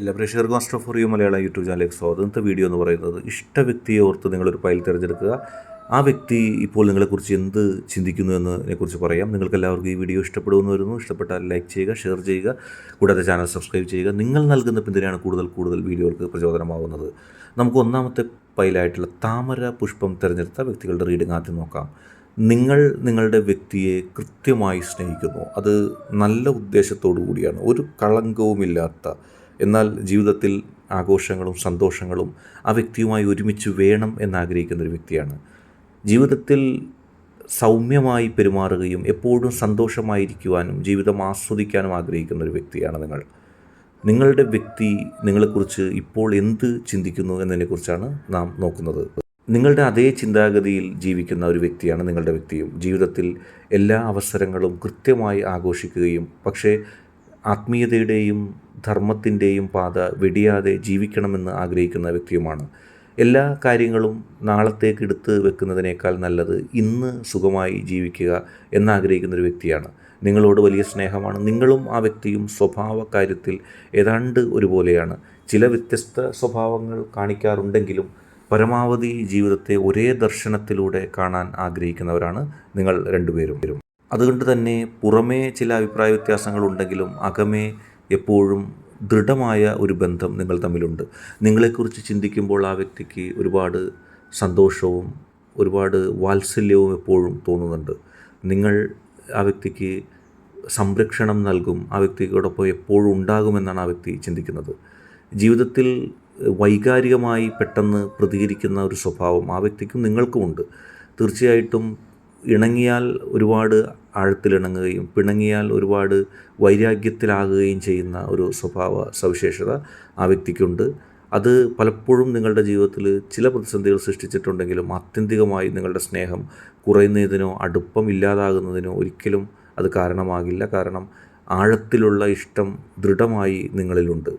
എല്ലാ പ്രേക്ഷകർക്കും master for you മലയാള യൂട്യൂബ് ചാനലിലേക്ക് സ്വാഗതം. ഇന്നത്തെ വീഡിയോ എന്ന് പറയുന്നത് ഇഷ്ട വ്യക്തിയെ ഓർത്ത് നിങ്ങളൊരു ഫയൽ തിരഞ്ഞെടുക്കുക. ആ വ്യക്തി ഇപ്പോൾ നിങ്ങളെക്കുറിച്ച് എന്ത് ചിന്തിക്കുന്നു എന്നതിനെക്കുറിച്ച് പറയാം. നിങ്ങൾക്ക് എല്ലാവർക്കും ഈ വീഡിയോ ഇഷ്ടപ്പെടുമെന്ന് വരുന്നു ഇഷ്ടപ്പെട്ടാൽ ലൈക്ക് ചെയ്യുക ഷെയർ ചെയ്യുക. കൂടാതെ ചാനൽ സബ്സ്ക്രൈബ് ചെയ്യുക. നിങ്ങൾ നൽകുന്ന പിന്തുണയാണ് കൂടുതൽ കൂടുതൽ വീഡിയോകൾക്ക് പ്രചോദനമാകുന്നത് നമുക്ക് ഒന്നാമത്തെ പൈലായിട്ടുള്ള താമര പുഷ്പം തിരഞ്ഞെടുത്ത വ്യക്തികളുടെ റീഡിംഗ് ആദ്യം നോക്കാം. നിങ്ങൾ നിങ്ങളുടെ വ്യക്തിയെ കൃത്യമായി സ്നേഹിക്കുന്നു. അത് നല്ല ഉദ്ദേശത്തോടു കൂടിയാണ്. ഒരു കളങ്കവുമില്ലാത്ത എന്നാൽ ജീവിതത്തിൽ ആഘോഷങ്ങളും സന്തോഷങ്ങളും ആ വ്യക്തിയുമായി ഒരുമിച്ച് വേണം എന്നാഗ്രഹിക്കുന്ന ഒരു വ്യക്തിയാണ്. ജീവിതത്തിൽ സൗമ്യമായി പെരുമാറുകയും എപ്പോഴും സന്തോഷമായിരിക്കുവാനും ജീവിതം ആസ്വദിക്കാനും ആഗ്രഹിക്കുന്ന ഒരു വ്യക്തിയാണ് നിങ്ങൾ. നിങ്ങളുടെ വ്യക്തി നിങ്ങളെക്കുറിച്ച് ഇപ്പോൾ എന്ത് ചിന്തിക്കുന്നു എന്നതിനെക്കുറിച്ചാണ് നാം നോക്കുന്നത്. നിങ്ങളുടെ അതേ ചിന്താഗതിയിൽ ജീവിക്കുന്ന ഒരു വ്യക്തിയാണ് നിങ്ങളുടെ വ്യക്തിയും. ജീവിതത്തിൽ എല്ലാ അവസരങ്ങളും കൃത്യമായി ആഘോഷിക്കുകയും പക്ഷേ ആത്മീയതയുടെയും ധർമ്മത്തിന്റെയും പാത വെടിയാതെ ജീവിക്കണമെന്ന് ആഗ്രഹിക്കുന്ന വ്യക്തിയുമാണ്. എല്ലാ കാര്യങ്ങളും നാളത്തേക്ക് എടുത്ത് വെക്കുന്നതിനേക്കാൾ നല്ലത് ഇന്ന് സുഖമായി ജീവിക്കുക എന്നാഗ്രഹിക്കുന്ന ഒരു വ്യക്തിയാണ്. നിങ്ങളോട് വലിയ സ്നേഹമാണ്. നിങ്ങളും ആ വ്യക്തിയും സ്വഭാവ കാര്യത്തിൽ ഏതാണ്ട് ഒരുപോലെയാണ്. ചില വ്യത്യസ്ത സ്വഭാവങ്ങൾ കാണിക്കാറുണ്ടെങ്കിലും പരമാവധി ജീവിതത്തെ ഒരേ ദർശനത്തിലൂടെ കാണാൻ ആഗ്രഹിക്കുന്നവരാണ് നിങ്ങൾ രണ്ടുപേരും. അതുകൊണ്ട് തന്നെ പുറമേ ചില അഭിപ്രായ വ്യത്യാസങ്ങളുണ്ടെങ്കിലും അകമേ എപ്പോഴും ദൃഢമായ ഒരു ബന്ധം നിങ്ങൾ തമ്മിലുണ്ട്. നിങ്ങളെക്കുറിച്ച് ചിന്തിക്കുമ്പോൾ ആ വ്യക്തിക്ക് ഒരുപാട് സന്തോഷവും ഒരുപാട് വാത്സല്യവും എപ്പോഴും തോന്നുന്നുണ്ട്. നിങ്ങൾ ആ വ്യക്തിക്ക് സംരക്ഷണം നൽകും ആ വ്യക്തിയോടൊപ്പം എപ്പോഴും ഉണ്ടാകുമെന്നാണ് ആ വ്യക്തി ചിന്തിക്കുന്നത്. ജീവിതത്തിൽ വൈകാരികമായി പെട്ടെന്ന് പ്രതികരിക്കുന്ന ഒരു സ്വഭാവം ആ വ്യക്തിക്കും നിങ്ങൾക്കുമുണ്ട്. തീർച്ചയായിട്ടും ഇണങ്ങിയാൽ ഒരുപാട് ആഴത്തിലിണങ്ങുകയും പിണങ്ങിയാൽ ഒരുപാട് വൈരാഗ്യത്തിലാകുകയും ചെയ്യുന്ന ഒരു സ്വഭാവ സവിശേഷത ആ വ്യക്തിക്കുണ്ട്. അത് പലപ്പോഴും നിങ്ങളുടെ ജീവിതത്തിൽ ചില പ്രതിസന്ധികൾ സൃഷ്ടിച്ചിട്ടുണ്ടെങ്കിലും ആത്യന്തികമായി നിങ്ങളുടെ സ്നേഹം കുറയുന്നതിനോ അടുപ്പം ഇല്ലാതാകുന്നതിനോ ഒരിക്കലും അത് കാരണമാകില്ല. കാരണം ആഴത്തിലുള്ള ഇഷ്ടം ദൃഢമായി നിങ്ങളിലുണ്ട്.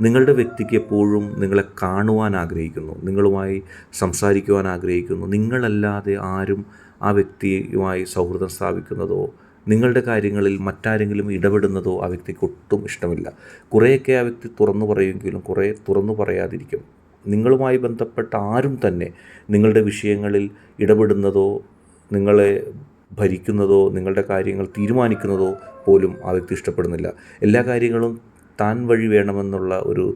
നിങ്ങളുടെ വ്യക്തിക്ക് എപ്പോഴും നിങ്ങളെ കാണുവാൻ ആഗ്രഹിക്കുന്നു. നിങ്ങളുമായി സംസാരിക്കുവാൻ ആഗ്രഹിക്കുന്നു. നിങ്ങളല്ലാതെ ആരും ആ വ്യക്തിയുമായി സൗഹൃദം സ്ഥാപിക്കുന്നതോ നിങ്ങളുടെ കാര്യങ്ങളിൽ മറ്റാരെങ്കിലും ഇടപെടുന്നതോ ആ വ്യക്തിക്ക് ഒട്ടും ഇഷ്ടമില്ല. കുറേയൊക്കെ ആ വ്യക്തി തുറന്നു പറയുമെങ്കിലും കുറേ തുറന്നു പറയാതിരിക്കും. നിങ്ങളുമായി ബന്ധപ്പെട്ട ആരും തന്നെ നിങ്ങളുടെ വിഷയങ്ങളിൽ ഇടപെടുന്നതോ നിങ്ങളെ ഭരിക്കുന്നതോ നിങ്ങളുടെ കാര്യങ്ങൾ തീരുമാനിക്കുന്നതോ പോലും ആ വ്യക്തി ഇഷ്ടപ്പെടുന്നില്ല. എല്ലാ കാര്യങ്ങളും താൻ വഴി വേണമെന്നുള്ള ഒരു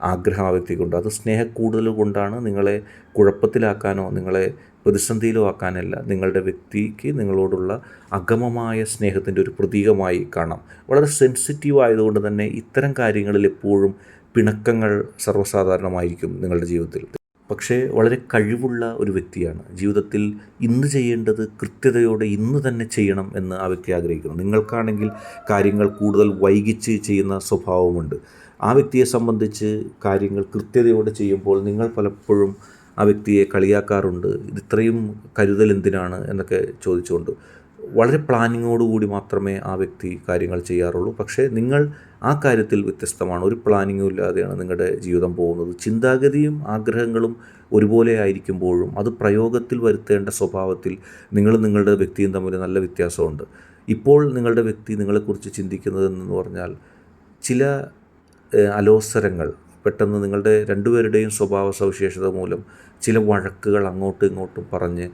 ആഗ്രഹം ആ വ്യക്തിക്കുണ്ട്. അത് സ്നേഹക്കൂടുതൽ കൊണ്ടാണ് നിങ്ങളെ കുഴപ്പത്തിലാക്കാനോ നിങ്ങളെ പ്രതിസന്ധിയിലോ ആക്കാനല്ല. നിങ്ങളുടെ വ്യക്തിക്ക് നിങ്ങളോടുള്ള അഗമമായ സ്നേഹത്തിന്റെ ഒരു പ്രതീകമായി കാണാം. വളരെ സെൻസിറ്റീവ് ആയതുകൊണ്ട് തന്നെ ഇത്തരം കാര്യങ്ങളിൽ എപ്പോഴും പിണക്കങ്ങൾ സർവസാധാരണമായിരിക്കും നിങ്ങളുടെ ജീവിതത്തിൽ. പക്ഷേ വളരെ കഴിവുള്ള ഒരു വ്യക്തിയാണ്. ജീവിതത്തിൽ ഇന്ന് ചെയ്യേണ്ടത് കൃത്യതയോടെ ഇന്ന് തന്നെ ചെയ്യണം എന്ന് ആ വ്യക്തി ആഗ്രഹിക്കുന്നു. നിങ്ങൾക്കാണെങ്കിൽ കാര്യങ്ങൾ കൂടുതൽ വൈകിച്ച് ചെയ്യുന്ന സ്വഭാവമുണ്ട്. ആ വ്യക്തിയെ സംബന്ധിച്ച് കാര്യങ്ങൾ കൃത്യതയോടെ ചെയ്യുമ്പോൾ നിങ്ങൾ പലപ്പോഴും ആ വ്യക്തിയെ കളിയാക്കാറുണ്ട്. ഇത് ഇത്രയും കരുതൽ എന്തിനാണ് എന്നൊക്കെ ചോദിച്ചുകൊണ്ട് വളരെ പ്ലാനിങ്ങോടുകൂടി മാത്രമേ ആ വ്യക്തി കാര്യങ്ങൾ ചെയ്യാറുള്ളൂ. പക്ഷേ നിങ്ങൾ ആ കാര്യത്തിൽ വ്യത്യസ്തമാണ്. ഒരു പ്ലാനിങ്ങും ഇല്ലാതെയാണ് നിങ്ങളുടെ ജീവിതം പോകുന്നത്. ചിന്താഗതിയും ആഗ്രഹങ്ങളും ഒരുപോലെ ആയിരിക്കുമ്പോഴും അത് പ്രയോഗത്തിൽ വരുത്തേണ്ട സ്വഭാവത്തിൽ നിങ്ങൾ നിങ്ങളുടെ വ്യക്തിയും തമ്മിൽ നല്ല വ്യത്യാസമുണ്ട്. ഇപ്പോൾ നിങ്ങളുടെ വ്യക്തി നിങ്ങളെക്കുറിച്ച് ചിന്തിക്കുന്നതെന്ന് പറഞ്ഞാൽ ചില അലോസരങ്ങൾ പെട്ടെന്ന് നിങ്ങളുടെ രണ്ടുപേരുടെയും സ്വഭാവ സവിശേഷത മൂലം ചില വഴക്കുകൾ അങ്ങോട്ടും ഇങ്ങോട്ടും പറഞ്ഞ്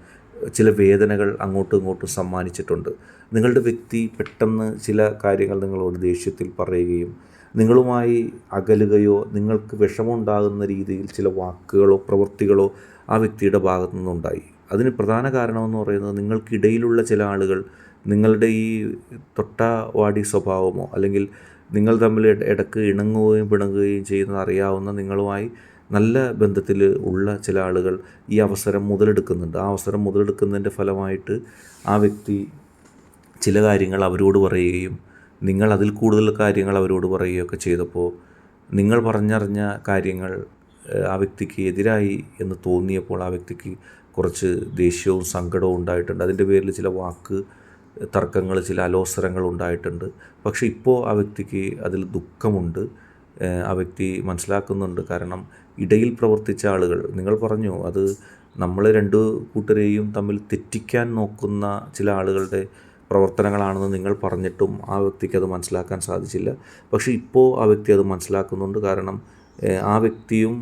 ചില വേദനകൾ അങ്ങോട്ടും ഇങ്ങോട്ടും സമ്മാനിച്ചിട്ടുണ്ട്. നിങ്ങളുടെ വ്യക്തി പെട്ടെന്ന് ചില കാര്യങ്ങൾ നിങ്ങളോട് ദേഷ്യത്തിൽ പറയുകയും നിങ്ങളുമായി അകലുകയോ നിങ്ങൾക്ക് വിഷമമുണ്ടാകുന്ന രീതിയിൽ ചില വാക്കുകളോ പ്രവൃത്തികളോ ആ വ്യക്തിയുടെ ഭാഗത്തു നിന്നുണ്ടായി. അതിന് പ്രധാന കാരണമെന്ന് പറയുന്നത് നിങ്ങൾക്കിടയിലുള്ള ചില ആളുകൾ നിങ്ങളുടെ ഈ തൊട്ടവാടി സ്വഭാവമോ അല്ലെങ്കിൽ നിങ്ങൾ തമ്മിൽ ഇടയ്ക്ക് ഇണങ്ങുകയും പിണങ്ങുകയും ചെയ്യുന്നത് അറിയാവുന്ന നിങ്ങളുമായി നല്ല ബന്ധത്തിൽ ഉള്ള ചില ആളുകൾ ഈ അവസരം മുതലെടുക്കുന്നുണ്ട്. ആ അവസരം മുതലെടുക്കുന്നതിന്റെ ഫലമായിട്ട് ആ വ്യക്തി ചില കാര്യങ്ങൾ അവരോട് പറയുകയും നിങ്ങൾ അതിൽ കൂടുതൽ കാര്യങ്ങൾ അവരോട് പറയുകയൊക്കെ ചെയ്തപ്പോൾ നിങ്ങൾ പറഞ്ഞറിഞ്ഞ കാര്യങ്ങൾ ആ വ്യക്തിക്ക് എതിരായി എന്ന് തോന്നിയപ്പോൾ ആ വ്യക്തിക്ക് കുറച്ച് ദേഷ്യവും സങ്കടവും ഉണ്ടായിട്ടുണ്ട്. അതിന്റെ പേരിൽ ചില വാക്ക് തർക്കങ്ങൾ ചില അലോസരങ്ങൾ ഉണ്ടായിട്ടുണ്ട്. പക്ഷേ ഇപ്പോൾ ആ വ്യക്തിക്ക് അതിൽ ദുഃഖമുണ്ട്. ആ വ്യക്തി മനസ്സിലാക്കുന്നുണ്ട്. കാരണം ഇടയിൽ പ്രവർത്തിച്ച ആളുകൾ. നിങ്ങൾ പറഞ്ഞു അത് നമ്മൾ രണ്ട് കൂട്ടരെയും തമ്മിൽ തെറ്റിക്കാൻ നോക്കുന്ന ചില ആളുകളുടെ പ്രവർത്തനങ്ങളാണെന്ന് നിങ്ങൾ പറഞ്ഞിട്ടും ആ വ്യക്തിക്ക് അത് മനസ്സിലാക്കാൻ സാധിച്ചില്ല. പക്ഷേ ഇപ്പോൾ ആ വ്യക്തി അത് മനസ്സിലാക്കുന്നുണ്ട്. കാരണം ആ വ്യക്തിയും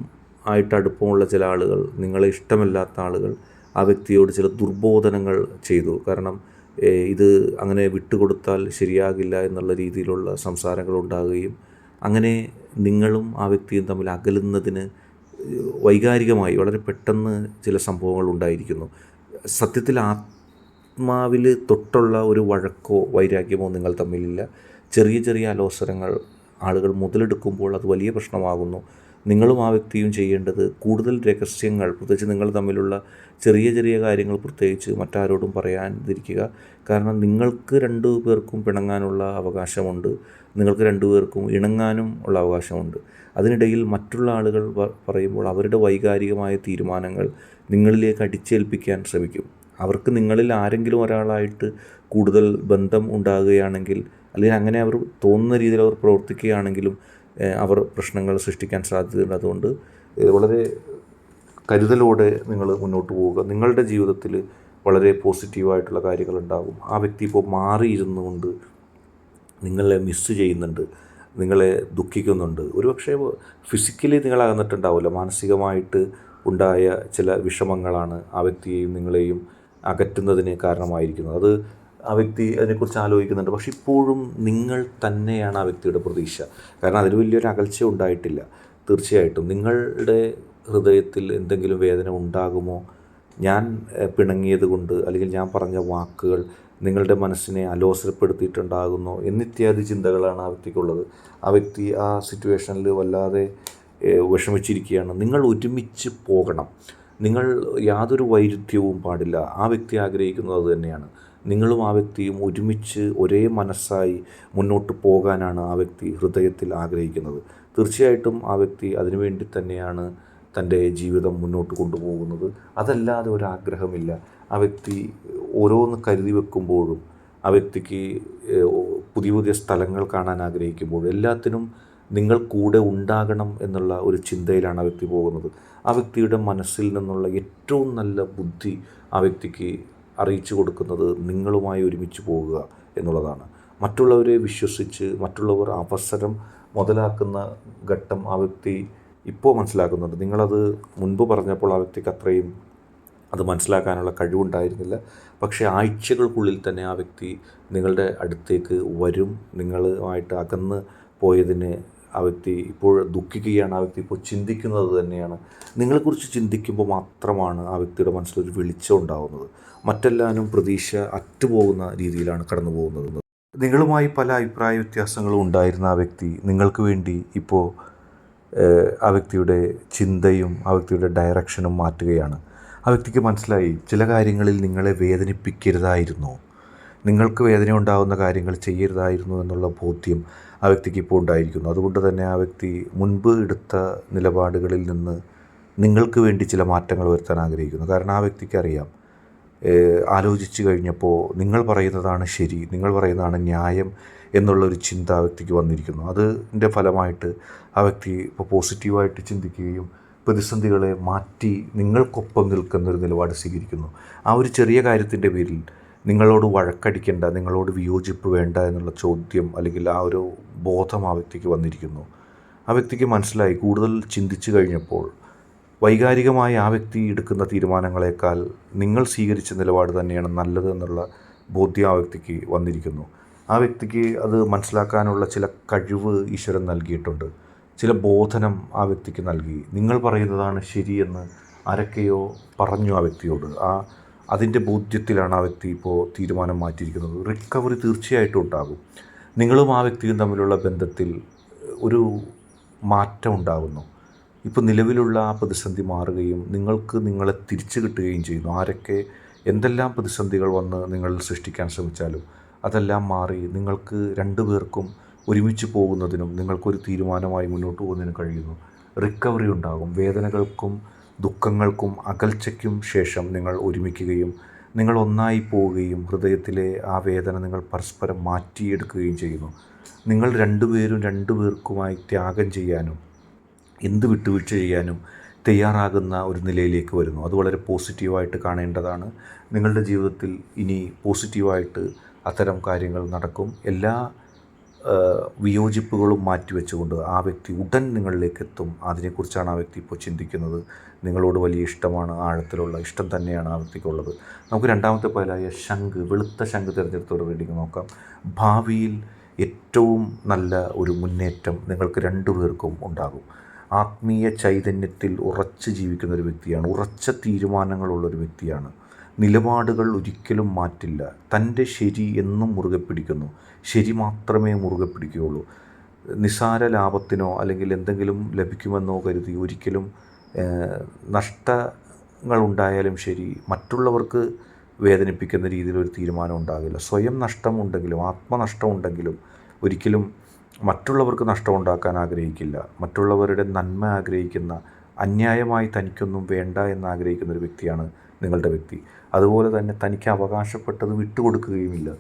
ആയിട്ട് അടുപ്പമുള്ള ചില ആളുകൾ നിങ്ങളെ ഇഷ്ടമില്ലാത്ത ആളുകൾ ആ വ്യക്തിയോട് ചില ദുർബോധനങ്ങൾ ചെയ്തു. കാരണം ഇത് അങ്ങനെ വിട്ടുകൊടുത്താൽ ശരിയാകില്ല എന്നുള്ള രീതിയിലുള്ള സംസാരങ്ങൾ ഉണ്ടാകുകയും അങ്ങനെ നിങ്ങളും ആ വ്യക്തിയും തമ്മിൽ അകലുന്നതിന് വൈകാരികമായി വളരെ പെട്ടെന്ന് ചില സംഭവങ്ങൾ ഉണ്ടായിരിക്കുന്നു. സത്യത്തിൽ ആത്മാവിൽ തൊട്ടുള്ള ഒരു വഴക്കോ വൈരാഗ്യമോ നിങ്ങൾ തമ്മിലില്ല. ചെറിയ ചെറിയ അലോസരങ്ങൾ ആളുകൾ മുതലെടുക്കുമ്പോൾ അത് വലിയ പ്രശ്നമാകുന്നു. നിങ്ങളും ആ വ്യക്തിയും ചെയ്യേണ്ടത് കൂടുതൽ രഹസ്യങ്ങൾ പ്രത്യേകിച്ച് നിങ്ങൾ തമ്മിലുള്ള ചെറിയ ചെറിയ കാര്യങ്ങൾ പ്രത്യേകിച്ച് മറ്റാരോടും പറയാതിരിക്കുക. കാരണം നിങ്ങൾക്ക് രണ്ടു പേർക്കും പിണങ്ങാനുള്ള അവകാശമുണ്ട്. നിങ്ങൾക്ക് രണ്ടുപേർക്കും ഇണങ്ങാനും ഉള്ള അവകാശമുണ്ട്. അതിനിടയിൽ മറ്റുള്ള ആളുകൾ പറയുമ്പോൾ അവരുടെ വൈകാരികമായ തീരുമാനങ്ങൾ നിങ്ങളിലേക്ക് അടിച്ചേൽപ്പിക്കാൻ ശ്രമിക്കും. അവർക്ക് നിങ്ങളിൽ ആരെങ്കിലും ഒരാളായിട്ട് കൂടുതൽ ബന്ധം ഉണ്ടാകുകയാണെങ്കിൽ അല്ലെങ്കിൽ അങ്ങനെ അവർ തോന്നുന്ന രീതിയിൽ അവർ പ്രവർത്തിക്കുകയാണെങ്കിലും അവർ പ്രശ്നങ്ങൾ സൃഷ്ടിക്കാൻ സാധ്യതയുണ്ട്. അതുകൊണ്ട് വളരെ കരുതലോടെ നിങ്ങൾ മുന്നോട്ട് പോവുക. നിങ്ങളുടെ ജീവിതത്തിൽ വളരെ പോസിറ്റീവായിട്ടുള്ള കാര്യങ്ങളുണ്ടാകും ആ വ്യക്തി ഇപ്പോൾ മാറിയിരുന്നുകൊണ്ട് നിങ്ങളെ മിസ്സ് ചെയ്യുന്നുണ്ട് നിങ്ങളെ ദുഃഖിക്കുന്നുണ്ട്. ഒരുപക്ഷെ ഫിസിക്കലി നിങ്ങൾ അകന്നിട്ടുണ്ടാവില്ല മാനസികമായിട്ട് ഉണ്ടായ ചില വിഷമങ്ങളാണ് ആ വ്യക്തിയെയും നിങ്ങളെയും അകറ്റുന്നതിന് കാരണമായിരിക്കുന്നത്. അത് ആ വ്യക്തി അതിനെക്കുറിച്ച് ആലോചിക്കുന്നുണ്ട്. പക്ഷെ ഇപ്പോഴും നിങ്ങൾ തന്നെയാണ് ആ വ്യക്തിയുടെ പ്രതീക്ഷ. കാരണം അതിൽ വലിയൊരു അകൽച്ച ഉണ്ടായിട്ടില്ല. തീർച്ചയായിട്ടും നിങ്ങളുടെ ഹൃദയത്തിൽ എന്തെങ്കിലും വേദന ഉണ്ടാകുമോ? ഞാൻ പിണങ്ങിയത് കൊണ്ട് അല്ലെങ്കിൽ ഞാൻ പറഞ്ഞ വാക്കുകൾ നിങ്ങളുടെ മനസ്സിനെ അലോസരപ്പെടുത്തിയിട്ടുണ്ടാകുന്നോ എന്നിത്യാദി ചിന്തകളാണ് ആ വ്യക്തിക്കുള്ളത്. ആ വ്യക്തി ആ സിറ്റുവേഷനിൽ വല്ലാതെ വിഷമിച്ചിരിക്കുകയാണ്. നിങ്ങൾ ഒരുമിച്ച് പോകണം. നിങ്ങൾ യാതൊരു വൈരുദ്ധ്യവും പാടില്ല. ആ വ്യക്തി ആഗ്രഹിക്കുന്നത് അത് തന്നെയാണ്. നിങ്ങളും ആ വ്യക്തിയും ഒരുമിച്ച് ഒരേ മനസ്സായി മുന്നോട്ട് പോകാനാണ് ആ വ്യക്തി ഹൃദയത്തിൽ ആഗ്രഹിക്കുന്നത്. തീർച്ചയായിട്ടും ആ വ്യക്തി അതിനുവേണ്ടി തന്നെയാണ് തന്റെ ജീവിതം മുന്നോട്ട് കൊണ്ടുപോകുന്നത്. അതല്ലാതെ ഒരാഗ്രഹമില്ല. ആ വ്യക്തി ഓരോന്ന് കരുതി വെക്കുമ്പോഴും ആ വ്യക്തിക്ക് പുതിയ പുതിയ സ്ഥലങ്ങൾ കാണാൻ ആഗ്രഹിക്കുമ്പോഴും എല്ലാത്തിനും നിങ്ങൾ കൂടെ ഉണ്ടാകണം എന്നുള്ള ഒരു ചിന്തയിലാണ് ആ വ്യക്തി പോകുന്നത്. ആ വ്യക്തിയുടെ മനസ്സിൽ നിന്നുള്ള ഏറ്റവും നല്ല ബുദ്ധി ആ വ്യക്തിക്ക് അറിയിച്ചു കൊടുക്കുന്നത് നിങ്ങളുമായി ഒരുമിച്ച് പോകുക എന്നുള്ളതാണ്. മറ്റുള്ളവരെ വിശ്വസിച്ച് മറ്റുള്ളവർ അവസരം മുതലാക്കുന്ന ഘട്ടം ആ വ്യക്തി ഇപ്പോൾ മനസ്സിലാക്കുന്നുണ്ട്. നിങ്ങളത് മുൻപ് പറഞ്ഞപ്പോൾ ആ വ്യക്തിക്ക് അത്രയും അത് മനസ്സിലാക്കാനുള്ള കഴിവുണ്ടായിരുന്നില്ല. പക്ഷേ ആഴ്ചകൾക്കുള്ളിൽ തന്നെ ആ വ്യക്തി നിങ്ങളുടെ അടുത്തേക്ക് വരും. നിങ്ങളുമായിട്ട് അകന്ന് പോയതിനെ ആ വ്യക്തി ഇപ്പോൾ ദുഃഖിക്കുകയാണ്. ആ വ്യക്തി ഇപ്പോൾ ചിന്തിക്കുന്നത് തന്നെയാണ്. നിങ്ങളെക്കുറിച്ച് ചിന്തിക്കുമ്പോൾ മാത്രമാണ് ആ വ്യക്തിയുടെ മനസ്സിലൊരു വെളിച്ചം ഉണ്ടാകുന്നത് മറ്റെല്ലാവരും പ്രതീക്ഷ അറ്റുപോകുന്ന രീതിയിലാണ് കടന്നു പോകുന്നത് നിങ്ങളുമായി പല അഭിപ്രായ വ്യത്യാസങ്ങളും ഉണ്ടായിരുന്ന ആ വ്യക്തി നിങ്ങൾക്ക് വേണ്ടി ഇപ്പോൾ ആ വ്യക്തിയുടെ ചിന്തയും ആ വ്യക്തിയുടെ ഡയറക്ഷനും മാറ്റുകയാണ്. ആ വ്യക്തിക്ക് മനസ്സിലായി ചില കാര്യങ്ങളിൽ നിങ്ങളെ വേദനിപ്പിക്കരുതായിരുന്നു. നിങ്ങൾക്ക് വേദന ഉണ്ടാകുന്ന കാര്യങ്ങൾ ചെയ്യരുതായിരുന്നു എന്നുള്ള ബോധ്യം ആ വ്യക്തിക്ക് ഇപ്പോൾ ഉണ്ടായിരിക്കുന്നു. അതുകൊണ്ട് തന്നെ ആ വ്യക്തി മുൻപ് എടുത്ത നിലപാടുകളിൽ നിന്ന് നിങ്ങൾക്ക് വേണ്ടി ചില മാറ്റങ്ങൾ വരുത്താൻ ആഗ്രഹിക്കുന്നു. കാരണം ആ വ്യക്തിക്ക് അറിയാം ആലോചിച്ച് കഴിഞ്ഞപ്പോൾ നിങ്ങൾ പറയുന്നതാണ് ശരി നിങ്ങൾ പറയുന്നതാണ് ന്യായം എന്നുള്ളൊരു ചിന്ത ആ വ്യക്തിക്ക് വന്നിരിക്കുന്നു. അതിന്റെ ഫലമായിട്ട് ആ വ്യക്തി ഇപ്പോൾ പോസിറ്റീവായിട്ട് ചിന്തിക്കുകയും പ്രതിസന്ധികളെ മാറ്റി നിങ്ങൾക്കൊപ്പം നിൽക്കുന്നൊരു നിലപാട് സ്വീകരിക്കുന്നു. ആ ഒരു ചെറിയ കാര്യത്തിന്റെ പേരിൽ നിങ്ങളോട് വഴക്കടിക്കേണ്ട നിങ്ങളോട് വിയോജിപ്പ് വേണ്ട എന്നുള്ള ചോദ്യം അല്ലെങ്കിൽ ആ ഒരു ബോധം ആ വ്യക്തിക്ക് വന്നിരിക്കുന്നു. ആ വ്യക്തിക്ക് മനസ്സിലായി. കൂടുതൽ ചിന്തിച്ചു കഴിഞ്ഞപ്പോൾ വൈകാരികമായി ആ വ്യക്തി എടുക്കുന്ന തീരുമാനങ്ങളെക്കാൾ നിങ്ങൾ സ്വീകരിച്ച നിലപാട് തന്നെയാണ് നല്ലത് എന്നുള്ള ബോധ്യം ആ വ്യക്തിക്ക് വന്നിരിക്കുന്നു. ആ വ്യക്തിക്ക് അത് മനസ്സിലാക്കാനുള്ള ചില കഴിവ് ഈശ്വരൻ നൽകിയിട്ടുണ്ട്. ചില ബോധനം ആ വ്യക്തിക്ക് നൽകി. നിങ്ങൾ പറയുന്നതാണ് ശരിയെന്ന് ആരൊക്കെയോ പറഞ്ഞു ആ വ്യക്തിയോട്. ആ അതിന്റെ ബോധ്യത്തിലാണ് ആ വ്യക്തി ഇപ്പോൾ തീരുമാനം മാറ്റിയിരിക്കുന്നത്. റിക്കവറി തീർച്ചയായിട്ടും ഉണ്ടാകും. നിങ്ങളും ആ വ്യക്തിയും തമ്മിലുള്ള ബന്ധത്തിൽ ഒരു മാറ്റം ഉണ്ടാകുന്നു. ഇപ്പോൾ നിലവിലുള്ള ആ പ്രതിസന്ധി മാറുകയും നിങ്ങൾക്ക് നിങ്ങളെ തിരിച്ചു കിട്ടുകയും ചെയ്യുന്നു. ആരൊക്കെ എന്തെല്ലാം പ്രതിസന്ധികൾ വന്ന് നിങ്ങൾ സൃഷ്ടിക്കാൻ ശ്രമിച്ചാലും അതെല്ലാം മാറി നിങ്ങൾക്ക് രണ്ടു പേർക്കും ഒരുമിച്ച് പോകുന്നതിനും നിങ്ങൾക്കൊരു തീരുമാനമായി മുന്നോട്ട് പോകുന്നതിനും കഴിയുന്നു. റിക്കവറി ഉണ്ടാകും. വേദനകൾക്കും ദുഃഖങ്ങൾക്കും അകൽച്ചയ്ക്കും ശേഷം നിങ്ങൾ ഒരുമിക്കുകയും നിങ്ങൾ ഒന്നായി പോവുകയും ഹൃദയത്തിലെ ആ വേദന നിങ്ങൾ പരസ്പരം മാറ്റിയെടുക്കുകയും ചെയ്യുന്നു. നിങ്ങൾ രണ്ടുപേരും രണ്ടുപേർക്കുമായി ത്യാഗം ചെയ്യാനും എന്ത് വിട്ടുവീഴ്ച ചെയ്യാനും തയ്യാറാകുന്ന ഒരു നിലയിലേക്ക് വരുന്നു. അത് വളരെ പോസിറ്റീവായിട്ട് കാണേണ്ടതാണ്. നിങ്ങളുടെ ജീവിതത്തിൽ ഇനി പോസിറ്റീവായിട്ട് അത്തരം കാര്യങ്ങൾ നടക്കും. എല്ലാ വിയോജിപ്പുകളും മാറ്റിവെച്ചുകൊണ്ട് ആ വ്യക്തി ഉടൻ നിങ്ങളിലേക്ക് എത്തും അതിനെക്കുറിച്ചാണ് ആ വ്യക്തി ഇപ്പോൾ ചിന്തിക്കുന്നത്. നിങ്ങളോട് വലിയ ഇഷ്ടമാണ് ആഴത്തിലുള്ള ഇഷ്ടം തന്നെയാണ് ആ വ്യക്തിക്കുള്ളത്. നമുക്ക് രണ്ടാമത്തെ പോലായ ശംഖ് വെളുത്ത ശംഖ് തിരഞ്ഞെടുത്തോട് റീഡിങ് നോക്കാം. ഭാവിയിൽ ഏറ്റവും നല്ല ഒരു മുന്നേറ്റം നിങ്ങൾക്ക് രണ്ടുപേർക്കും ഉണ്ടാകും. ആത്മീയ ചൈതന്യത്തിൽ ഉറച്ച് ജീവിക്കുന്ന ഒരു വ്യക്തിയാണ് ഉറച്ച തീരുമാനങ്ങളുള്ള ഒരു വ്യക്തിയാണ്. നിലപാടുകൾ ഒരിക്കലും മാറ്റില്ല. തന്റെ ശരി എന്നും മുറുകെ പിടിക്കുന്നു. ശരി മാത്രമേ മുറുകെ പിടിക്കുകയുള്ളൂ. നിസാര ലാഭത്തിനോ അല്ലെങ്കിൽ എന്തെങ്കിലും ലഭിക്കുമെന്നോ കരുതി ഒരിക്കലും നഷ്ടങ്ങൾ ഉണ്ടായാലും ശരി മറ്റുള്ളവർക്ക് വേദനിപ്പിക്കുന്ന രീതിയിൽ ഒരു തീരുമാനം ഉണ്ടാകില്ല. സ്വയം നഷ്ടമുണ്ടെങ്കിലും ആത്മനഷ്ടമുണ്ടെങ്കിലും ഒരിക്കലും മറ്റുള്ളവർക്ക് നഷ്ടമുണ്ടാക്കാൻ ആഗ്രഹിക്കില്ല. മറ്റുള്ളവരുടെ നന്മ ആഗ്രഹിക്കുന്ന അന്യായമായി തനിക്കൊന്നും വേണ്ട എന്ന് ആഗ്രഹിക്കുന്ന ഒരു വ്യക്തിയാണ് നിങ്ങളുടെ വ്യക്തി. അതുപോലെ തന്നെ തനിക്ക് അവകാശപ്പെട്ടത് വിട്ടുകൊടുക്കുകയുമില്ല.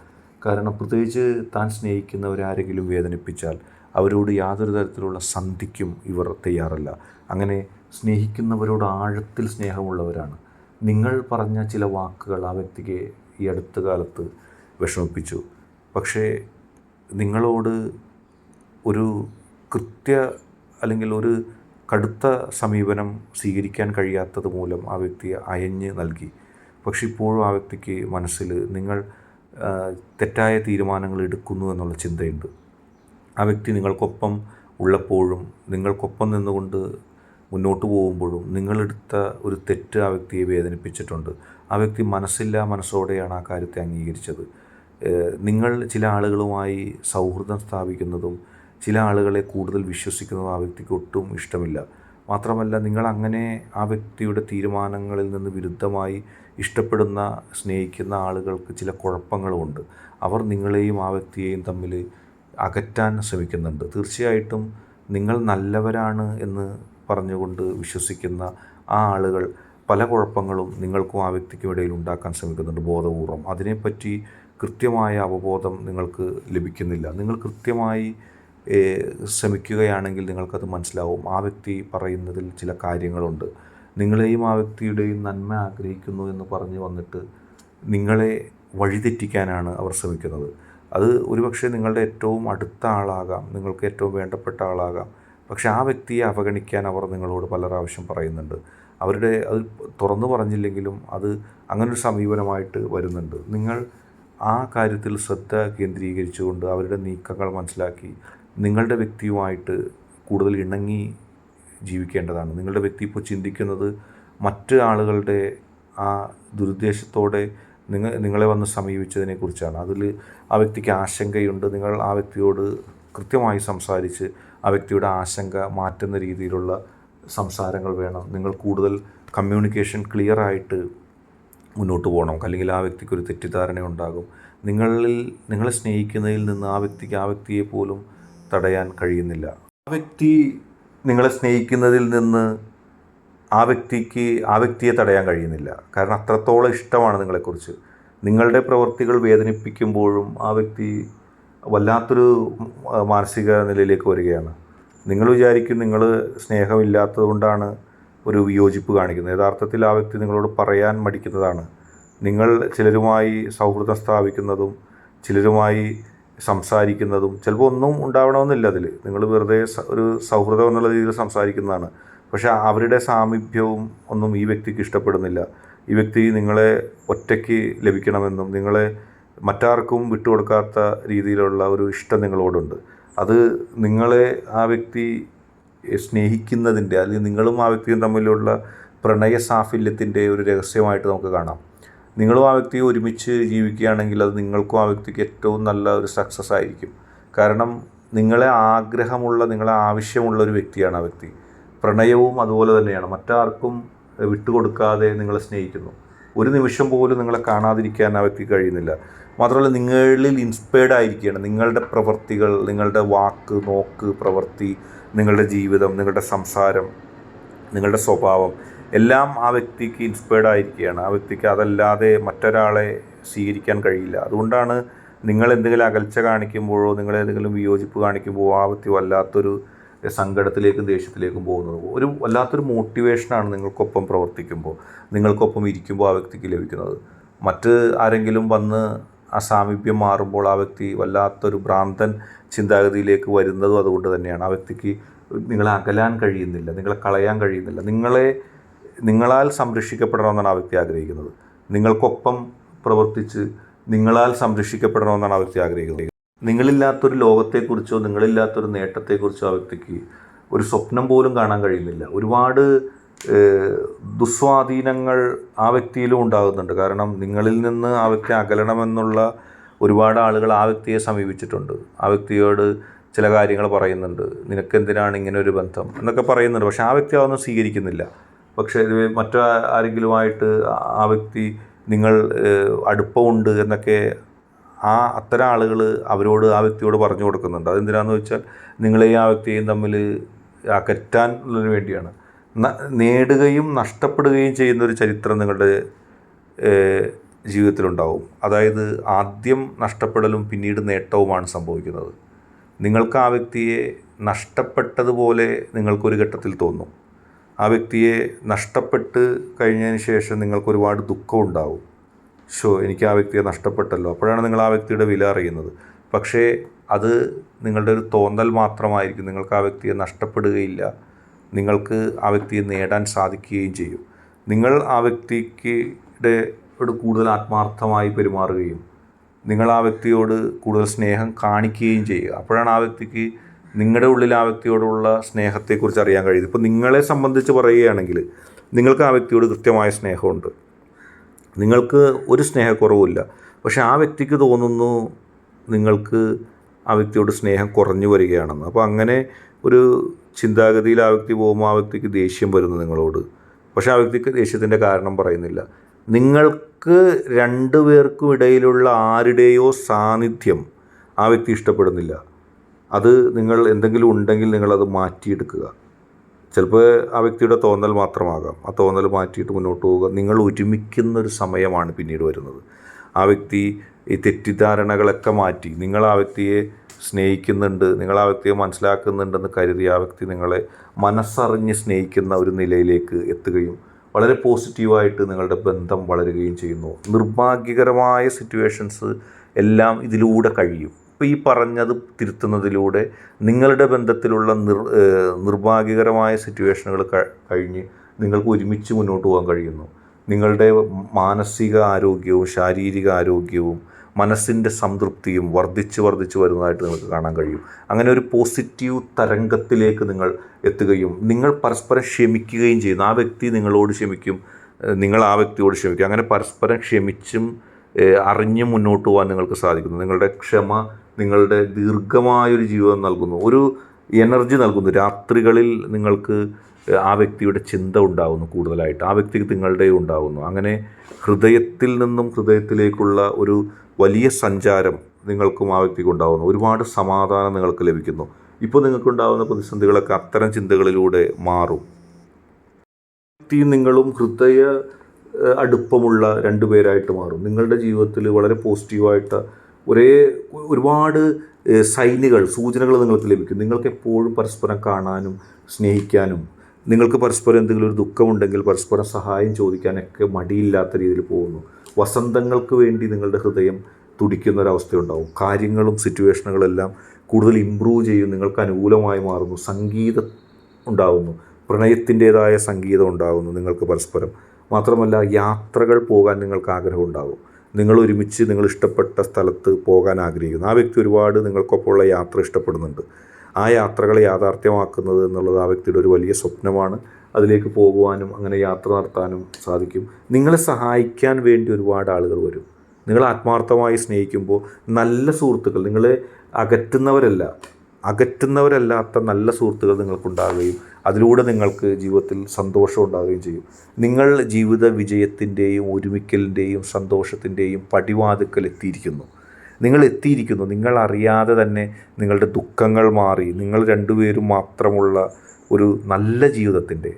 കാരണം പ്രത്യേകിച്ച് താൻ സ്നേഹിക്കുന്നവരാരെങ്കിലും വേദനിപ്പിച്ചാൽ അവരോട് യാതൊരു തരത്തിലുള്ള സന്ധിക്കും ഇവർ തയ്യാറല്ല. അങ്ങനെ സ്നേഹിക്കുന്നവരോട് ആഴത്തിൽ സ്നേഹമുള്ളവരാണ്. നിങ്ങൾ പറഞ്ഞ ചില വാക്കുകൾ ആ വ്യക്തിക്ക് ഈ അടുത്ത കാലത്ത് വിഷമിപ്പിച്ചു. പക്ഷേ നിങ്ങളോട് ഒരു കൃത്യ അല്ലെങ്കിൽ ഒരു കടുത്ത സമീപനം സ്വീകരിക്കാൻ കഴിയാത്തത് മൂലം ആ വ്യക്തിയെ അയഞ്ഞ് നൽകി. പക്ഷെ ഇപ്പോഴും ആ വ്യക്തിക്ക് മനസ്സിൽ നിങ്ങൾ തെറ്റായ തീരുമാനങ്ങൾ എടുക്കുന്നു എന്നുള്ള ചിന്തയുണ്ട്. ആ വ്യക്തി നിങ്ങൾക്കൊപ്പം ഉള്ളപ്പോഴും നിങ്ങൾക്കൊപ്പം നിന്നുകൊണ്ട് മുന്നോട്ട് പോകുമ്പോഴും നിങ്ങളെടുത്ത ഒരു തെറ്റ് ആ വ്യക്തിയെ വേദനിപ്പിച്ചിട്ടുണ്ട്. ആ വ്യക്തി മനസ്സില്ല മനസ്സോടെയാണ് ആ കാര്യത്തെ അംഗീകരിച്ചത്. നിങ്ങൾ ചില ആളുകളുമായി സൗഹൃദം സ്ഥാപിക്കുന്നതും ചില ആളുകളെ കൂടുതൽ വിശ്വസിക്കുന്നതും ആ വ്യക്തിക്ക് ഒട്ടും ഇഷ്ടമില്ല. മാത്രമല്ല നിങ്ങൾ അങ്ങനെ ആ വ്യക്തിയുടെ തീരുമാനങ്ങളിൽ നിന്ന് വിരുദ്ധമായി ഇഷ്ടപ്പെടുന്ന സ്നേഹിക്കുന്ന ആളുകൾക്ക് ചില കുഴപ്പങ്ങളുമുണ്ട്. അവർ നിങ്ങളെയും ആ വ്യക്തിയെയും തമ്മിൽ അകറ്റാൻ ശ്രമിക്കുന്നുണ്ട്. തീർച്ചയായിട്ടും നിങ്ങൾ നല്ലവരാണ് എന്ന് പറഞ്ഞുകൊണ്ട് വിശ്വസിക്കുന്ന ആ ആളുകൾ പല കുഴപ്പങ്ങളും നിങ്ങൾക്കും ആ വ്യക്തിക്കും ഇടയിൽ ഉണ്ടാക്കാൻ ശ്രമിക്കുന്നുണ്ട് ബോധപൂർവം. അതിനെപ്പറ്റി കൃത്യമായ അവബോധം നിങ്ങൾക്ക് ലഭിക്കുന്നില്ല. നിങ്ങൾ കൃത്യമായി ശ്രമിക്കുകയാണെങ്കിൽ നിങ്ങൾക്കത് മനസ്സിലാവും. ആ വ്യക്തി പറയുന്നതിൽ ചില കാര്യങ്ങളുണ്ട്. നിങ്ങളെയും ആ വ്യക്തിയുടെയും നന്മ ആഗ്രഹിക്കുന്നു എന്ന് പറഞ്ഞു വന്നിട്ട് നിങ്ങളെ വഴിതെറ്റിക്കാനാണ് അവർ ശ്രമിക്കുന്നത്. അത് ഒരുപക്ഷെ നിങ്ങളുടെ ഏറ്റവും അടുത്ത ആളാകാം. നിങ്ങൾക്ക് ഏറ്റവും വേണ്ടപ്പെട്ട ആളാകാം. പക്ഷെ ആ വ്യക്തിയെ അവഗണിക്കാൻ അവർ നിങ്ങളോട് പല പ്രാവശ്യം പറയുന്നുണ്ട്. അവരുടെ അത് തുറന്നു പറഞ്ഞില്ലെങ്കിലും അത് അങ്ങനൊരു സമീപനമായിട്ട് വരുന്നുണ്ട്. നിങ്ങൾ ആ കാര്യത്തിൽ ശ്രദ്ധ കേന്ദ്രീകരിച്ചുകൊണ്ട് അവരുടെ നീക്കങ്ങൾ മനസ്സിലാക്കി നിങ്ങളുടെ വ്യക്തിയുമായിട്ട് കൂടുതൽ ഇണങ്ങി ജീവിക്കേണ്ടതാണ്. നിങ്ങളുടെ വ്യക്തി ഇപ്പോൾ ചിന്തിക്കുന്നത് മറ്റ് ആളുകളുടെ ആ ദുരുദ്ദേശത്തോടെ നിങ്ങൾ നിങ്ങളെ വന്ന് സമീപിച്ചതിനെക്കുറിച്ചാണ്. അതിൽ ആ വ്യക്തിക്ക് ആശങ്കയുണ്ട്. നിങ്ങൾ ആ വ്യക്തിയോട് കൃത്യമായി സംസാരിച്ച് ആ വ്യക്തിയുടെ ആശങ്ക മാറ്റുന്ന രീതിയിലുള്ള സംസാരങ്ങൾ വേണം. നിങ്ങൾ കൂടുതൽ കമ്മ്യൂണിക്കേഷൻ ക്ലിയർ ആയിട്ട് മുന്നോട്ട് പോകണം. അല്ലെങ്കിൽ ആ വ്യക്തിക്കൊരു തെറ്റിദ്ധാരണ ഉണ്ടാകും നിങ്ങളിൽ നിങ്ങളെ സ്നേഹിക്കുന്നതിൽ നിന്ന് ആ വ്യക്തിക്ക് ആ വ്യക്തിയെ പോലും തടയാൻ കഴിയുന്നില്ല. ആ വ്യക്തി നിങ്ങളെ സ്നേഹിക്കുന്നതിൽ നിന്ന് ആ വ്യക്തിക്ക് ആ വ്യക്തിയെ തടയാൻ കഴിയുന്നില്ല. കാരണം അത്രത്തോളം ഇഷ്ടമാണ് നിങ്ങളെക്കുറിച്ച്. നിങ്ങളുടെ പ്രവൃത്തികൾ വേദനിപ്പിക്കുമ്പോഴും ആ വ്യക്തി വല്ലാത്തൊരു മാനസിക നിലയിലേക്ക് വരികയാണ്. നിങ്ങൾ വിചാരിക്കും നിങ്ങൾ സ്നേഹമില്ലാത്തതുകൊണ്ടാണ് ഒരു വിയോജിപ്പ് കാണിക്കുന്നത്. യഥാർത്ഥത്തിൽ ആ വ്യക്തി നിങ്ങളോട് പറയാൻ മടിക്കുന്നതാണ്. നിങ്ങൾ ചിലരുമായി സൗഹൃദം സ്ഥാപിക്കുന്നതും ചിലരുമായി സംസാരിക്കുന്നതും ചിലപ്പോൾ ഒന്നും ഉണ്ടാവണമെന്നില്ല അതിൽ. നിങ്ങൾ വെറുതെ ഒരു സൗഹൃദം എന്നുള്ള രീതിയിൽ സംസാരിക്കുന്നതാണ്. പക്ഷെ അവരുടെ സാമീപ്യവും ഒന്നും ഈ വ്യക്തിക്ക് ഇഷ്ടപ്പെടുന്നില്ല. ഈ വ്യക്തി നിങ്ങളെ ഒറ്റയ്ക്ക് ലഭിക്കണമെന്നും നിങ്ങളെ മറ്റാർക്കും വിട്ടുകൊടുക്കാത്ത രീതിയിലുള്ള ഒരു ഇഷ്ടം നിങ്ങളോടുണ്ട്. അത് നിങ്ങളെ ആ വ്യക്തി സ്നേഹിക്കുന്നതിന്റെ അല്ലെങ്കിൽ നിങ്ങളും ആ വ്യക്തിയും തമ്മിലുള്ള പ്രണയ സാഫല്യത്തിന്റെ ഒരു രഹസ്യമായിട്ട് നമുക്ക് കാണാം. നിങ്ങളും ആ വ്യക്തിയും ഒരുമിച്ച് ജീവിക്കുകയാണെങ്കിൽ അത് നിങ്ങൾക്കും ആ വ്യക്തിക്ക് ഏറ്റവും നല്ല ഒരു സക്സസ് ആയിരിക്കും. കാരണം നിങ്ങളെ ആഗ്രഹമുള്ള നിങ്ങളെ ആവശ്യമുള്ള ഒരു വ്യക്തിയാണ് ആ വ്യക്തി. പ്രണയവും അതുപോലെ തന്നെയാണ്. മറ്റാർക്കും വിട്ടുകൊടുക്കാതെ നിങ്ങളെ സ്നേഹിക്കുന്നു. ഒരു നിമിഷം പോലും നിങ്ങളെ കാണാതിരിക്കാൻ ആ വ്യക്തി കഴിയുന്നില്ല. മാത്രമല്ല നിങ്ങളിൽ ഇൻസ്പയർഡ് ആയിരിക്കുകയാണ്. നിങ്ങളുടെ പ്രവൃത്തികൾ നിങ്ങളുടെ വാക്ക് നോക്ക് പ്രവൃത്തി നിങ്ങളുടെ ജീവിതം നിങ്ങളുടെ സംസാരം നിങ്ങളുടെ സ്വഭാവം എല്ലാം ആ വ്യക്തിക്ക് ഇൻസ്പയർഡ് ആയിരിക്കുകയാണ്. ആ വ്യക്തിക്ക് അതല്ലാതെ മറ്റൊരാളെ സ്വീകരിക്കാൻ കഴിയില്ല. അതുകൊണ്ടാണ് നിങ്ങൾ എന്തെങ്കിലും അകൽച്ച കാണിക്കുമ്പോഴോ നിങ്ങൾ എന്തെങ്കിലും വിയോജിപ്പ് കാണിക്കുമ്പോഴോ ആ വ്യക്തി വല്ലാത്തൊരു സങ്കടത്തിലേക്കും ദേഷ്യത്തിലേക്കും പോകുന്നത്. ഒരു വല്ലാത്തൊരു മോട്ടിവേഷനാണ് നിങ്ങൾക്കൊപ്പം പ്രവർത്തിക്കുമ്പോൾ നിങ്ങൾക്കൊപ്പം ഇരിക്കുമ്പോൾ ആ വ്യക്തിക്ക് ലഭിക്കുന്നത്. മറ്റ് ആരെങ്കിലും വന്ന് ആ സാമീപ്യം മാറുമ്പോൾ ആ വ്യക്തി വല്ലാത്തൊരു ഭ്രാന്തൻ ചിന്താഗതിയിലേക്ക് വരുന്നതും അതുകൊണ്ട് തന്നെയാണ്. ആ വ്യക്തിക്ക് നിങ്ങളെ അകലാൻ കഴിയുന്നില്ല നിങ്ങളെ കളയാൻ കഴിയുന്നില്ല. നിങ്ങളെ നിങ്ങളാൽ സംരക്ഷിക്കപ്പെടണമെന്നാണ് ആ വ്യക്തി ആഗ്രഹിക്കുന്നത്. നിങ്ങൾക്കൊപ്പം പ്രവർത്തിച്ച് നിങ്ങളാൽ സംരക്ഷിക്കപ്പെടണമെന്നാണ് ആ വ്യക്തി ആഗ്രഹിക്കുന്നത്. നിങ്ങളില്ലാത്തൊരു ലോകത്തെക്കുറിച്ചോ നിങ്ങളില്ലാത്തൊരു നേട്ടത്തെക്കുറിച്ചോ ആ വ്യക്തിക്ക് ഒരു സ്വപ്നം പോലും കാണാൻ കഴിയുന്നില്ല. ഒരുപാട് ദുസ്വാധീനങ്ങൾ ആ വ്യക്തിയിലും ഉണ്ടാകുന്നുണ്ട്. കാരണം നിങ്ങളിൽ നിന്ന് ആ വ്യക്തി അകലണമെന്നുള്ള ഒരുപാട് ആളുകൾ ആ വ്യക്തിയെ സമീപിച്ചിട്ടുണ്ട്. ആ വ്യക്തിയോട് ചില കാര്യങ്ങൾ പറയുന്നുണ്ട്. നിനക്കെന്തിനാണ് ഇങ്ങനെ ഒരു ബന്ധം? എന്നൊക്കെ പറയുന്നുണ്ട്. പക്ഷേ ആ വ്യക്തി അതൊന്നും സ്വീകരിക്കുന്നില്ല. പക്ഷേ മറ്റു ആരെങ്കിലുമായിട്ട് ആ- വ്യക്തി നിങ്ങൾ അടുപ്പമുണ്ട് എന്നൊക്കെ ആ അത്തരം ആളുകൾ അവരോട് ആ വ്യക്തിയോട് പറഞ്ഞു കൊടുക്കുന്നുണ്ട്. അതെന്തിനാന്ന് വെച്ചാൽ നിങ്ങളെയും ആ വ്യക്തിയെയും തമ്മിൽ അകറ്റാൻ ഉള്ളതിന് വേണ്ടിയാണ്. നേടുകയും നഷ്ടപ്പെടുകയും ചെയ്യുന്ന ഒരു ചരിത്രം നിങ്ങളുടെ ജീവിതത്തിലുണ്ടാവും. അതായത് ആദ്യം നഷ്ടപ്പെടലും പിന്നീട് നേട്ടവുമാണ് സംഭവിക്കുന്നത്. നിങ്ങൾക്ക് ആ വ്യക്തിയെ നഷ്ടപ്പെട്ടതുപോലെ നിങ്ങൾക്കൊരു ഘട്ടത്തിൽ തോന്നും. ആ വ്യക്തിയെ നഷ്ടപ്പെട്ട് കഴിഞ്ഞതിന് ശേഷം നിങ്ങൾക്ക് ഒരുപാട് ദുഃഖം ഉണ്ടാവും ഷോ എനിക്ക് ആ വ്യക്തിയെ നഷ്ടപ്പെട്ടല്ലോ. അപ്പോഴാണ് നിങ്ങൾ ആ വ്യക്തിയുടെ വില അറിയുന്നത്. പക്ഷേ അത് നിങ്ങളുടെ ഒരു തോന്നൽ മാത്രമായിരിക്കും. നിങ്ങൾക്ക് ആ വ്യക്തിയെ നഷ്ടപ്പെടുകയില്ല. നിങ്ങൾക്ക് ആ വ്യക്തിയെ നേടാൻ സാധിക്കുകയും ചെയ്യും. നിങ്ങൾ ആ വ്യക്തിക്കിടെ കൂടുതൽ ആത്മാർത്ഥമായി പെരുമാറുകയും നിങ്ങൾ ആ വ്യക്തിയോട് കൂടുതൽ സ്നേഹം കാണിക്കുകയും ചെയ്യുക. അപ്പോഴാണ് ആ വ്യക്തിക്ക് നിങ്ങളുടെ ഉള്ളിൽ ആ വ്യക്തിയോടുള്ള സ്നേഹത്തെക്കുറിച്ച് അറിയാൻ കഴിയും ഇപ്പോൾ നിങ്ങളെ സംബന്ധിച്ച് പറയുകയാണെങ്കിൽ നിങ്ങൾക്ക് ആ വ്യക്തിയോട് കൃത്യമായ സ്നേഹമുണ്ട്. നിങ്ങൾക്ക് ഒരു സ്നേഹക്കുറവുമില്ല. പക്ഷേ ആ വ്യക്തിക്ക് തോന്നുന്നു നിങ്ങൾക്ക് ആ വ്യക്തിയോട് സ്നേഹം കുറഞ്ഞു വരികയാണെന്ന്. അപ്പോൾ അങ്ങനെ ഒരു ചിന്താഗതിയിൽ ആ വ്യക്തി പോകുമ്പോൾ ആ വ്യക്തിക്ക് ദേഷ്യം വരുന്നു നിങ്ങളോട്. പക്ഷേ ആ വ്യക്തിക്ക് ദേഷ്യത്തിന്റെ കാരണം പറയുന്നില്ല. നിങ്ങൾക്ക് രണ്ടു പേർക്കും ഇടയിലുള്ള ആരുടെയോ സാന്നിധ്യം ആ വ്യക്തി ഇഷ്ടപ്പെടുന്നില്ല. അത് നിങ്ങൾ എന്തെങ്കിലും ഉണ്ടെങ്കിൽ നിങ്ങളത് മാറ്റിയെടുക്കുക. ചിലപ്പോൾ ആ വ്യക്തിയുടെ തോന്നൽ മാത്രമാകാം. ആ തോന്നൽ മാറ്റിയിട്ട് മുന്നോട്ട് പോവുക. നിങ്ങൾ ഒരുമിക്കുന്ന ഒരു സമയമാണ് പിന്നീട് വരുന്നത്. ആ വ്യക്തി ഈ തെറ്റിദ്ധാരണകളൊക്കെ മാറ്റി. നിങ്ങൾ ആ വ്യക്തിയെ സ്നേഹിക്കുന്നുണ്ട്. നിങ്ങൾ ആ വ്യക്തിയെ മനസ്സിലാക്കുന്നുണ്ടെന്ന് കരുതി ആ വ്യക്തി നിങ്ങളെ മനസ്സറിഞ്ഞ് സ്നേഹിക്കുന്ന ഒരു നിലയിലേക്ക് എത്തുകയും വളരെ പോസിറ്റീവായിട്ട് നിങ്ങളുടെ ബന്ധം വളരുകയും ചെയ്യുന്നു. നിർഭാഗ്യകരമായ സിറ്റുവേഷൻസ് എല്ലാം ഇതിലൂടെ കഴിയും. ഇപ്പോൾ ഈ പറഞ്ഞത് തിരുത്തുന്നതിലൂടെ നിങ്ങളുടെ ബന്ധത്തിലുള്ള നിർ നിർഭാഗ്യകരമായ സിറ്റുവേഷനുകൾ കഴിഞ്ഞ് നിങ്ങൾക്ക് ഒരുമിച്ച് മുന്നോട്ട് പോകാൻ കഴിയുന്നു. നിങ്ങളുടെ മാനസിക ആരോഗ്യവും ശാരീരിക ആരോഗ്യവും മനസ്സിന്റെ സംതൃപ്തിയും വർദ്ധിച്ച് വർദ്ധിച്ച് വരുന്നതായിട്ട് നിങ്ങൾക്ക് കാണാൻ കഴിയും. അങ്ങനെ ഒരു പോസിറ്റീവ് തരംഗത്തിലേക്ക് നിങ്ങൾ എത്തുകയും നിങ്ങൾ പരസ്പരം ക്ഷമിക്കുകയും ചെയ്യുന്നു. ആ വ്യക്തി നിങ്ങളോട് ക്ഷമിക്കും നിങ്ങൾ ആ വ്യക്തിയോട് ക്ഷമിക്കും. അങ്ങനെ പരസ്പരം ക്ഷമിച്ചും അറിഞ്ഞ് മുന്നോട്ട് പോകാൻ നിങ്ങൾക്ക് സാധിക്കുന്നു. നിങ്ങളുടെ ക്ഷമ നിങ്ങളുടെ ദീർഘമായൊരു ജീവിതം നൽകുന്നു. ഒരു എനർജി നൽകുന്നു. രാത്രികളിൽ നിങ്ങൾക്ക് ആ വ്യക്തിയുടെ ചിന്ത ഉണ്ടാകുന്നു കൂടുതലായിട്ട്. ആ വ്യക്തിക്ക് നിങ്ങളുടെ ഉണ്ടാകുന്നു അങ്ങനെ ഹൃദയത്തിൽ നിന്നും ഹൃദയത്തിലേക്കുള്ള ഒരു വലിയ സഞ്ചാരം നിങ്ങൾക്കും ആ വ്യക്തിക്ക് ഉണ്ടാകുന്നു ഒരുപാട് സമാധാനം നിങ്ങൾക്ക് ലഭിക്കുന്നു. ഇപ്പോൾ നിങ്ങൾക്കുണ്ടാകുന്ന പ്രതിസന്ധികളൊക്കെ അത്തരം ചിന്തകളിലൂടെ മാറും. വ്യക്തിയും നിങ്ങളും ഹൃദയ അടുപ്പമുള്ള രണ്ടുപേരായിട്ട് മാറും. നിങ്ങളുടെ ജീവിതത്തിൽ വളരെ പോസിറ്റീവായിട്ട് ഒരേ ഒരുപാട് സൈനുകൾ സൂചനകൾ നിങ്ങൾക്ക് ലഭിക്കും. നിങ്ങൾക്ക് എപ്പോഴും പരസ്പരം കാണാനും സ്നേഹിക്കാനും നിങ്ങൾക്ക് പരസ്പരം എന്തെങ്കിലും ഒരു ദുഃഖമുണ്ടെങ്കിൽ പരസ്പരം സഹായം ചോദിക്കാനൊക്കെ മടിയില്ലാത്ത രീതിയിൽ പോകുന്നു. വസന്തങ്ങൾക്ക് വേണ്ടി നിങ്ങളുടെ ഹൃദയം തുടിക്കുന്ന ഒരവസ്ഥയുണ്ടാവും കാര്യങ്ങളും സിറ്റുവേഷനുകളെല്ലാം കൂടുതൽ ഇമ്പ്രൂവ് ചെയ്യും നിങ്ങൾക്ക് അനുകൂലമായി മാറുന്നു സംഗീതം ഉണ്ടാകുന്നു പ്രണയത്തിന്റേതായ സംഗീതം ഉണ്ടാകുന്നു നിങ്ങൾക്ക് പരസ്പരം. മാത്രമല്ല യാത്രകൾ പോകാൻ നിങ്ങൾക്ക് ആഗ്രഹം ഉണ്ടാകും. നിങ്ങൾ ഒരുമിച്ച് നിങ്ങൾ ഇഷ്ടപ്പെട്ട സ്ഥലത്ത് പോകാൻ ആഗ്രഹിക്കുന്നു. ആ വ്യക്തി ഒരുപാട് നിങ്ങൾക്കൊപ്പമുള്ള യാത്ര ഇഷ്ടപ്പെടുന്നുണ്ട്. ആ യാത്രകളെ യാഥാർത്ഥ്യമാക്കുന്നത് എന്നുള്ളത് ആ വ്യക്തിയുടെ ഒരു വലിയ സ്വപ്നമാണ്. അതിലേക്ക് പോകുവാനും അങ്ങനെ യാത്ര നടത്താനും സാധിക്കും. നിങ്ങളെ സഹായിക്കാൻ വേണ്ടി ഒരുപാട് ആളുകൾ വരും. നിങ്ങൾ ആത്മാർത്ഥമായി സ്നേഹിക്കുമ്പോൾ നല്ല സുഹൃത്തുക്കൾ നിങ്ങളെ അകറ്റുന്നവരല്ല. അകറ്റുന്നവരല്ലാത്ത നല്ല സുഹൃത്തുക്കൾ നിങ്ങൾക്കുണ്ടാകുകയും അതിലൂടെ നിങ്ങൾക്ക് ജീവിതത്തിൽ സന്തോഷം ഉണ്ടാകുകയും ചെയ്യും. നിങ്ങൾ ജീവിത വിജയത്തിന്റെയും ഒരുമിക്കലിന്റെയും സന്തോഷത്തിന്റെയും പടിവാതുക്കൽ എത്തിയിരിക്കുന്നു. നിങ്ങൾ എത്തിയിരിക്കുന്നു. നിങ്ങൾ അറിയാതെ തന്നെ നിങ്ങളുടെ ദുഃഖങ്ങൾ മാറി. നിങ്ങൾ രണ്ടുപേരും മാത്രമുള്ള ഒരു നല്ല ജീവിതത്തിന്റെ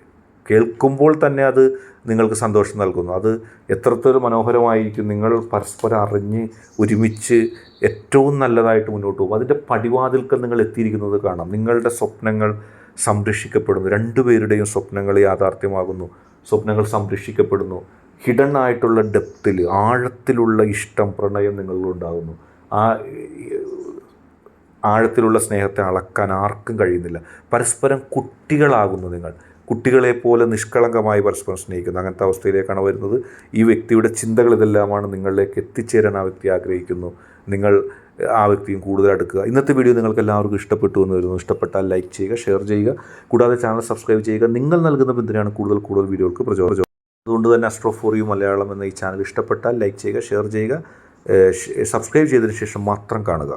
കേൾക്കുമ്പോൾ തന്നെ അത് നിങ്ങൾക്ക് സന്തോഷം നൽകുന്നു. അത് എത്രത്തോളം മനോഹരമായിരിക്കും നിങ്ങൾ പരസ്പരം അറിഞ്ഞ് ഒരുമിച്ച് ഏറ്റവും നല്ലതായിട്ട് മുന്നോട്ട് പോകും. അതിന്റെ പടിവാതിൽക്കൽ നിങ്ങൾ എത്തിയിരിക്കുന്നത് കാണാം. നിങ്ങളുടെ സ്വപ്നങ്ങൾ സംരക്ഷിക്കപ്പെടുന്നു. രണ്ടുപേരുടെയും സ്വപ്നങ്ങൾ യാഥാർത്ഥ്യമാകുന്നു. സ്വപ്നങ്ങൾ സംരക്ഷിക്കപ്പെടുന്നു. ഹിഡൻ ആയിട്ടുള്ള ഡെപ്തിൽ ആഴത്തിലുള്ള ഇഷ്ടം പ്രണയം നിങ്ങളിലുണ്ടാകുന്നു ആ ആഴത്തിലുള്ള സ്നേഹത്തെ അളക്കാൻ ആർക്കും കഴിയുന്നില്ല. പരസ്പരം കുട്ടികളാകുന്നു നിങ്ങൾ. കുട്ടികളെ പോലെ നിഷ്കളങ്കമായി പരസ്പരം സ്നേഹിക്കുന്നു. അങ്ങനത്തെ അവസ്ഥയിലേക്കാണ് വരുന്നത്. ഈ വ്യക്തിയുടെ ചിന്തകൾ ഇതെല്ലാമാണ് നിങ്ങളിലേക്ക് എത്തിച്ചേരാൻ ആ വ്യക്തി ആഗ്രഹിക്കുന്നു. നിങ്ങൾ ആ വ്യക്തിയും കൂടുതൽ അടുക്കുക. ഇന്നത്തെ വീഡിയോ നിങ്ങൾക്ക് എല്ലാവർക്കും ഇഷ്ടപ്പെട്ടു എന്ന് വരുന്നു. ഇഷ്ടപ്പെട്ടാൽ ലൈക്ക് ചെയ്യുക ഷെയർ ചെയ്യുക. കൂടാതെ ചാനൽ സബ്സ്ക്രൈബ് ചെയ്യുക. നിങ്ങൾ നൽകുന്ന പിന്തുണയാണ് കൂടുതൽ കൂടുതൽ വീഡിയോകൾക്ക് പ്രചോദനം. അതുകൊണ്ട് തന്നെ അസ്ട്രോ ഫോർ യു മലയാളം എന്ന ഈ ചാനൽ ഇഷ്ടപ്പെട്ടാൽ ലൈക്ക് ചെയ്യുക ഷെയർ ചെയ്യുക. സബ്സ്ക്രൈബ് ചെയ്തതിന് ശേഷം മാത്രം കാണുക.